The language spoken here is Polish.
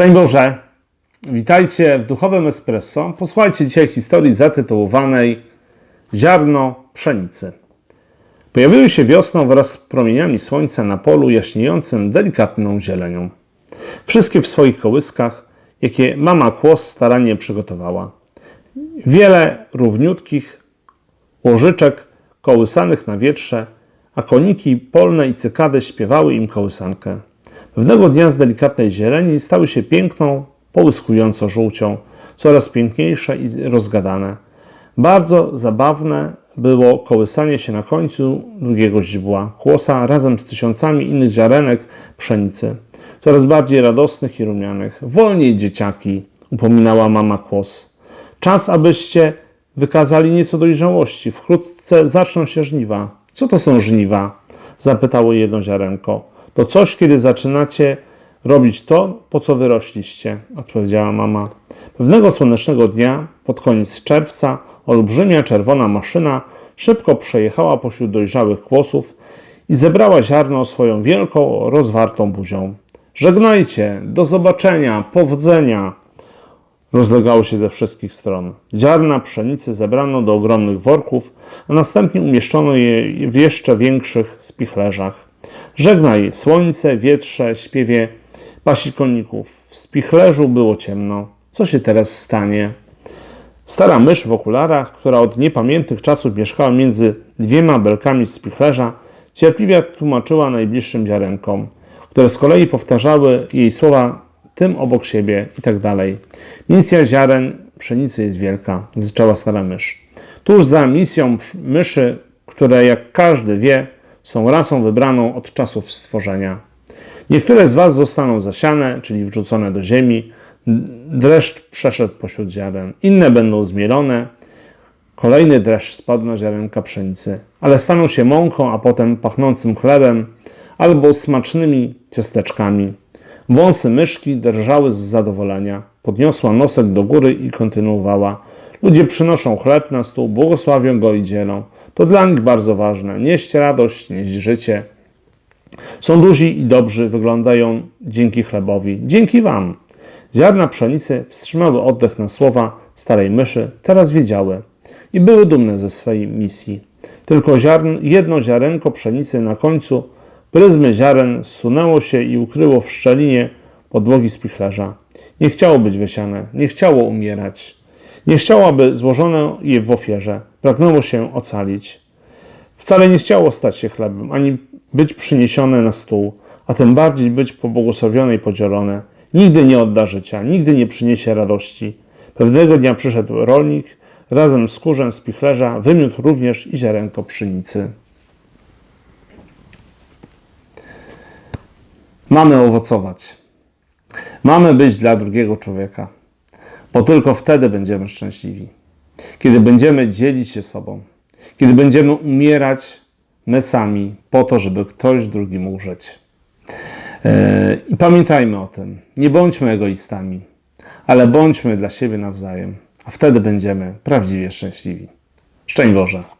Szczęść Boże! Witajcie w Duchowym Espresso. Posłuchajcie dzisiaj historii zatytułowanej Ziarno pszenicy. Pojawiły się wiosną wraz z promieniami słońca na polu jaśniejącym delikatną zielenią. Wszystkie w swoich kołyskach, jakie mama kłos starannie przygotowała. Wiele równiutkich łożyczek kołysanych na wietrze, a koniki polne i cykady śpiewały im kołysankę. Pewnego dnia z delikatnej zieleni stały się piękną, połyskująco żółcią, coraz piękniejsze i rozgadane. Bardzo zabawne było kołysanie się na końcu długiego źdźbła, kłosa razem z tysiącami innych ziarenek pszenicy, coraz bardziej radosnych i rumianych. Wolniej, dzieciaki, upominała mama kłos. Czas, abyście wykazali nieco dojrzałości. Wkrótce zaczną się żniwa. Co to są żniwa? Zapytało jedno ziarenko. To coś, kiedy zaczynacie robić to, po co wyrośliście, odpowiedziała mama. Pewnego słonecznego dnia, pod koniec czerwca, olbrzymia czerwona maszyna szybko przejechała pośród dojrzałych kłosów i zebrała ziarno swoją wielką, rozwartą buzią. Żegnajcie, do zobaczenia, powodzenia! rozlegało się ze wszystkich stron. Ziarna pszenicy zebrano do ogromnych worków, a następnie umieszczono je w jeszcze większych spichlerzach. Żegnaj, słońce, wietrze, śpiewie pasikoników. W spichlerzu było ciemno. Co się teraz stanie? Stara mysz w okularach, która od niepamiętnych czasów mieszkała między dwiema belkami spichlerza, cierpliwie tłumaczyła najbliższym ziarenkom, które z kolei powtarzały jej słowa tym obok siebie i tak dalej. Misja ziaren pszenicy jest wielka, zaczęła stara mysz. Tuż za misją myszy, które jak każdy wie, są rasą wybraną od czasów stworzenia. Niektóre z was zostaną zasiane, czyli wrzucone do ziemi. Dreszcz przeszedł pośród ziaren. Inne będą zmielone. Kolejny dreszcz spadł na ziarenka pszenicy, ale staną się mąką, a potem pachnącym chlebem albo smacznymi ciasteczkami. Wąsy myszki drżały z zadowolenia. Podniosła nosek do góry i kontynuowała. Ludzie przynoszą chleb na stół, błogosławią go i dzielą. To dla nich bardzo ważne. Nieść radość, nieść życie. Są duzi i dobrzy, wyglądają dzięki chlebowi. Dzięki wam. Ziarna pszenicy wstrzymały oddech na słowa starej myszy, teraz wiedziały i były dumne ze swojej misji. Tylko ziarn, jedno ziarenko pszenicy na końcu pryzmy ziaren zsunęło się i ukryło w szczelinie podłogi spichlerza. Nie chciało być wysiane, nie chciało umierać. Nie chciało, aby złożono je w ofierze. Pragnęło się ocalić. Wcale nie chciało stać się chlebem, ani być przyniesione na stół, a tym bardziej być pobłogosławione i podzielone. Nigdy nie odda życia, nigdy nie przyniesie radości. Pewnego dnia przyszedł rolnik, razem z kurzem z pichlerza wymiótł również i ziarenko pszenicy. Mamy owocować. Mamy być dla drugiego człowieka, bo tylko wtedy będziemy szczęśliwi. Kiedy będziemy dzielić się sobą, kiedy będziemy umierać my sami po to, żeby ktoś drugi mógł żyć. Yy, I pamiętajmy o tym. Nie bądźmy egoistami, ale bądźmy dla siebie nawzajem, a wtedy będziemy prawdziwie szczęśliwi. Szczęść Boże.